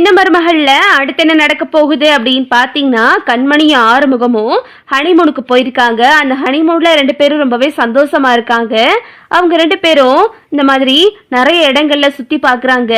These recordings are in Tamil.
சின்ன மருமகள்ல? அடுத்து என்ன நடக்க போகுது அப்படின்னு பாத்தீங்கன்னா கண்மணியும் ஆறுமுகமும் ஹனிமூனுக்கு போயிருக்காங்க. அந்த ஹனிமூன்ல ரெண்டு பேரும் ரொம்பவே சந்தோஷமா இருக்காங்க. அவங்க ரெண்டு பேரும் இந்த மாதிரி நிறைய இடங்கள்ல சுத்தி பார்க்குறாங்க.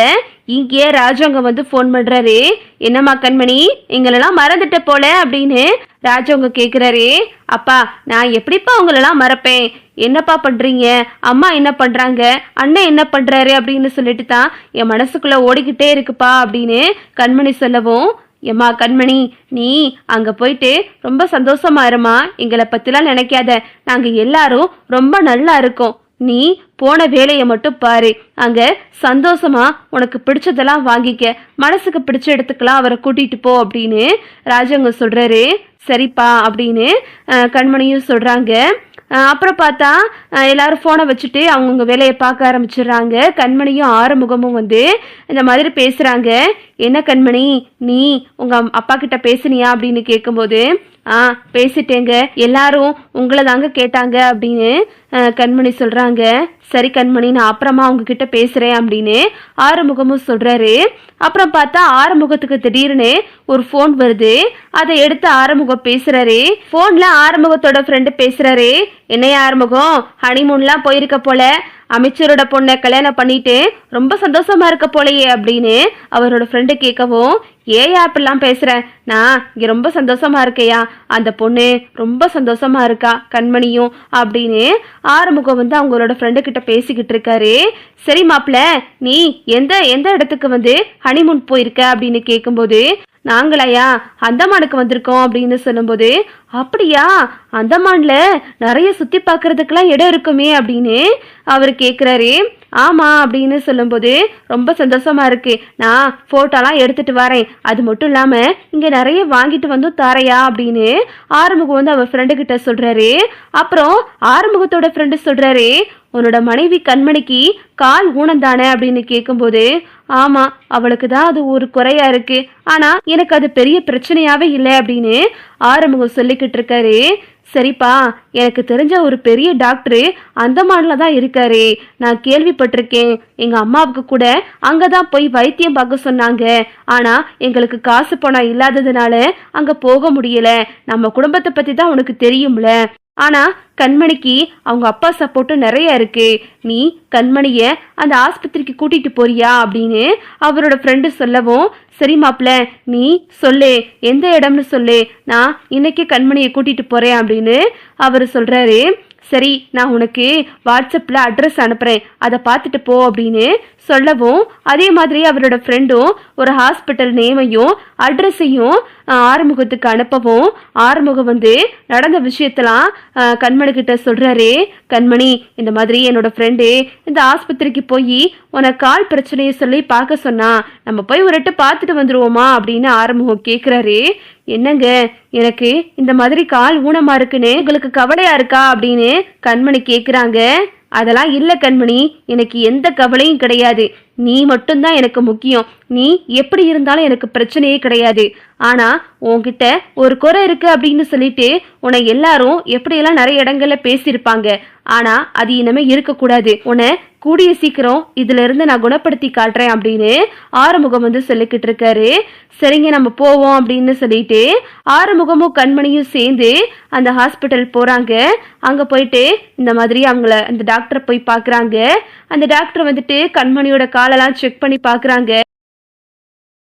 இங்கேயே ராஜாங்க வந்து ஃபோன் பண்றாரு. என்னம்மா கண்மணி எங்களெல்லாம் மறந்துட்ட போல அப்படின்னு ராஜாங்க கேக்குறாரு. அப்பா நான் எப்படிப்பா உங்களெல்லாம் மறப்பேன்? என்னப்பா பண்றீங்க? அம்மா என்ன பண்றாங்க? அண்ணன் என்ன பண்றாரு அப்படின்னு சொல்லிட்டு தான் என் மனசுக்குள்ள ஓடிக்கிட்டே இருக்குப்பா அப்படின்னு கண்மணி சொல்லவும் எம்மா கண்மணி நீ அங்க போயிட்டு ரொம்ப சந்தோஷமா இருமா எங்களை பத்திலாம் நினைக்காத. நாங்க எல்லாரும் ரொம்ப நல்லா இருக்கோம். நீ போன வேலையை மட்டும் பாரு. அங்க சந்தோஷமா உனக்கு பிடிச்சதெல்லாம் வாங்கிக்க. மனசுக்கு பிடிச்ச இடத்துக்கெல்லாம் அவரை கூட்டிட்டு போ அப்படின்னு ராஜாங்க சொல்றாரு. சரிப்பா அப்படின்னு கண்மணியும் சொல்றாங்க. அப்புறம் பார்த்தா எல்லாரும் ஃபோனை வச்சுட்டு அவங்கவுங்க வேலையை பார்க்க ஆரம்பிச்சிடுறாங்க. கண்மணியும் ஆறுமுகமும் வந்து இந்த மாதிரி பேசுகிறாங்க என்ன கண்மணி? நீ உங்க அப்பா கிட்ட பேசுனியா? அப்படின்னு கேட்கும்போது ஆ பேசிட்டேங்க. எல்லாரும் உங்களை தாங்க கேட்டாங்க. அப்படின்னு கண்மணி சொல்றாங்க. சரி கண்மணி நான் அப்புறமா உங்ககிட்ட பேசுறேன். அப்படின்னு ஆறுமுகமும் சொல்றாரு. அப்புறம் பார்த்தா ஆறுமுகத்துக்கு திடீர்னு ஒரு ஃபோன் வருது. அதை எடுத்து ஆறுமுகம் பேசுறாரு. ஃபோன்ல ஆறுமுகத்தோட ஃப்ரெண்டு பேசுறாரு. என்னைய ஆறுமுகம்? ஹனிமூன்லாம் போயிருக்க போல. அமைச்சரோட பொண்ணை கல்யாணம் பண்ணிட்டு ரொம்ப சந்தோஷமா இருக்க போலயே அப்படின்னு அவரோட ஃப்ரெண்டு கேட்கவும் ஏன் அப்படிலாம் பேசுறேன் நான் இங்க ரொம்ப சந்தோஷமா இருக்கையா அந்த பொண்ணு ரொம்ப சந்தோஷமா இருக்கா? கண்மணியும் அப்படின்னு ஆறுமுகம் வந்து அவங்களோட ஃப்ரெண்டு கிட்ட பேசிக்கிட்டு இருக்காரு. சரி மாப்பிள்ள நீ எந்த எந்த இடத்துக்கு வந்து ஹனிமூன் போயிருக்க அப்படின்னு கேட்கும்போது நாங்களாயா? அந்தமானுக்கு வந்திருக்கோம் அப்படின்னு சொல்லும்போது அப்படியா? அந்தமான்ல நிறைய சுத்தி பார்க்கறதுக்கெல்லாம் இடம் இருக்குமே அப்படின்னு அவர் கேட்குறாரு ஆமா அப்படின்னு சொல்லும்போது ரொம்ப சந்தோஷமா இருக்கு. நான் போட்டோலாம் எடுத்துட்டு வரேன். அது மட்டும் இல்லாம இங்க நிறைய வாங்கிட்டு வந்து தாரையா? அப்படின்னு ஆறுமுகம் வந்து அவர் ஃப்ரெண்டு கிட்ட சொல்றாரு. அப்புறம் ஆறுமுகத்தோட ஃப்ரெண்டு சொல்றாரு உன்னோட மனைவி கண்மணிக்கு கால் ஊனந்தானே? அப்படின்னு கேட்கும்போது ஆமா அவளுக்கு தான் அது ஒரு குறையா இருக்கு. ஆனா எனக்கு அது பெரிய பிரச்சனையாவே இல்லை அப்படின்னு ஆறுமுகம் சொல்லிக்கிட்டு இருக்காரு. சரிப்பா எனக்கு தெரிஞ்ச ஒரு பெரிய டாக்டரு அந்தமான்ல தான் இருக்காரு. நான் கேள்விப்பட்டிருக்கேன். எங்க அம்மாவுக்கு கூட அங்கதான் போய் வைத்தியம் பார்க்க சொன்னாங்க. ஆனா எங்களுக்கு காசு பணம் இல்லாததுனால அங்க போக முடியல. நம்ம குடும்பத்தை பத்தி தான் உனக்கு தெரியும்ல. ஆனா கண்மணிக்கு அவங்க அப்பா சப்போர்ட்டும் நிறைய இருக்கு. நீ கண்மணிய அந்த ஆஸ்பத்திரிக்கு கூட்டிட்டு போறியா அப்படின்னு அவரோட ஃப்ரெண்டு சொல்லவும் சரி மாப்ள நீ சொல்லு எந்த இடம்னு சொல்லு. நான் இன்னைக்கு கண்மணியை கூட்டிட்டு போறேன் அப்படின்னு அவர் சொல்றாரு. சரி நான் உனக்கு வாட்ஸ்அப்பில் அட்ரஸ் அனுப்புகிறேன் அதை பார்த்துட்டு போ அப்படின்னு சொல்லவும் அதே மாதிரி அவரோட ஃப்ரெண்டும் ஒரு ஹாஸ்பிட்டல் நேமையும் அட்ரஸையும் ஆறுமுகத்துக்கு அனுப்பவும் ஆறுமுகம் வந்து நடந்த விஷயத்தெல்லாம் கண்மணிக்கிட்ட சொல்கிறாரு கண்மணி இந்த மாதிரி என்னோட ஃப்ரெண்டு இந்த ஆஸ்பத்திரிக்கு போய் உனக்கு கால் பிரச்சனையை சொல்லி பார்க்க சொன்னா நம்ம போய் ஒரு பார்த்துட்டு வந்துடுவோமா அப்படின்னு ஆறுமுகம் கேட்குறாரு என்னங்க எனக்கு இந்த மாதிரி கால் ஊனமா இருக்குன்னு உங்களுக்கு கவலையா இருக்கா அப்படின்னு கண்மணி கேக்குறாங்க. அதெல்லாம் இல்ல கண்மணி எனக்கு எந்த கவலையும் கிடையாது. நீ மட்டும்தான் எனக்கு முக்கியம். நீ எப்படி இருந்தாலும் எனக்கு பிரச்சனையே கிடையாது. ஆனா உன்கிட்ட ஒரு குறை இருக்கு அப்படின்னு சொல்லிட்டு உன்னை எல்லாரும் எப்படியெல்லாம் நிறைய இடங்கள்ல பேசியிருப்பாங்க. ஆனா அது இனிமே இருக்கக்கூடாது. உன்னை கூடிய சீக்கிரம் இதுல இருந்து நான் குணப்படுத்தி காட்டுறேன் அப்படின்னு ஆறுமுகம் வந்து சொல்லிக்கிட்டு இருக்காரு. சரிங்க நம்ம போவோம் அப்படின்னு சொல்லிட்டு ஆறுமுகமும் கண்மணியும் சேர்ந்து அந்த ஹாஸ்பிட்டல் போறாங்க. அங்க போயிட்டு இந்த மாதிரி அவங்கள அந்த டாக்டரை போய் பாக்குறாங்க அந்த டாக்டர் வந்துட்டு கண்மணியோட காலெல்லாம் செக் பண்ணி பாக்குறாங்க.